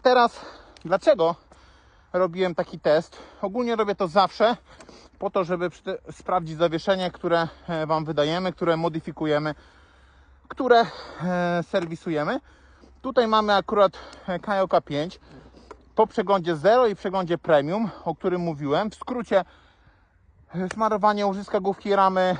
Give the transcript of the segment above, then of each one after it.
teraz, dlaczego robiłem taki test? Ogólnie robię to zawsze po to, żeby sprawdzić zawieszenie, które e, Wam wydajemy, które modyfikujemy, które e, serwisujemy. Tutaj mamy akurat e, KJK 5 po przeglądzie 0 i przeglądzie premium, o którym mówiłem. W skrócie smarowanie łożyska główki ramy,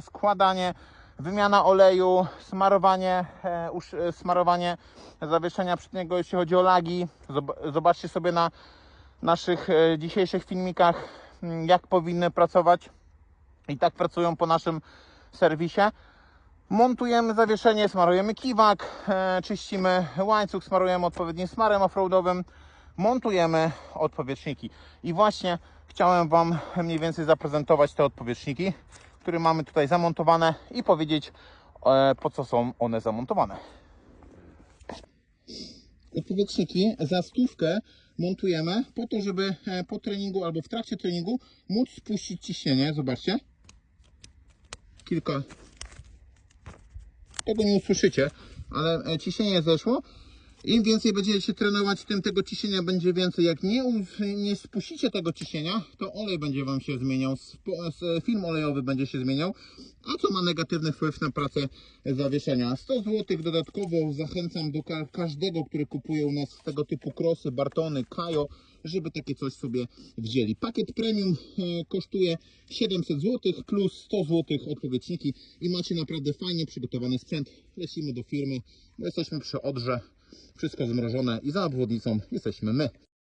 składanie, wymiana oleju, smarowanie, e, e, smarowanie zawieszenia przedniego, jeśli chodzi o lagi. Zob- Zobaczcie sobie na naszych e, dzisiejszych filmikach, m, jak powinny pracować. I tak pracują po naszym serwisie. Montujemy zawieszenie, smarujemy kiwak, czyścimy łańcuch, smarujemy odpowiednim smarem offroadowym, montujemy odpowietrzniki. I właśnie chciałem Wam mniej więcej zaprezentować te odpowietrzniki, które mamy tutaj zamontowane i powiedzieć e, po co są one zamontowane. Odpowietrzniki za stówkę montujemy po to, żeby e, po treningu albo w trakcie treningu móc spuścić ciśnienie. Zobaczcie. Kilka tego nie usłyszycie, ale e, ciśnienie zeszło. Im więcej będziecie trenować, tym tego ciśnienia będzie więcej. Jak nie, nie spuścicie tego ciśnienia, to olej będzie Wam się zmieniał, s- film olejowy będzie się zmieniał, a co ma negatywny wpływ na pracę zawieszenia. 100 zł dodatkowo zachęcam do ka- każdego, który kupuje u nas tego typu krosy, Bartony, Kajo, żeby takie coś sobie wzięli. Pakiet premium e, kosztuje 700 zł plus 100 zł odpowiedniki i macie naprawdę fajnie przygotowany sprzęt. Lecimy do firmy, jesteśmy przy Odrze, wszystko zmrożone i za obwodnicą jesteśmy my.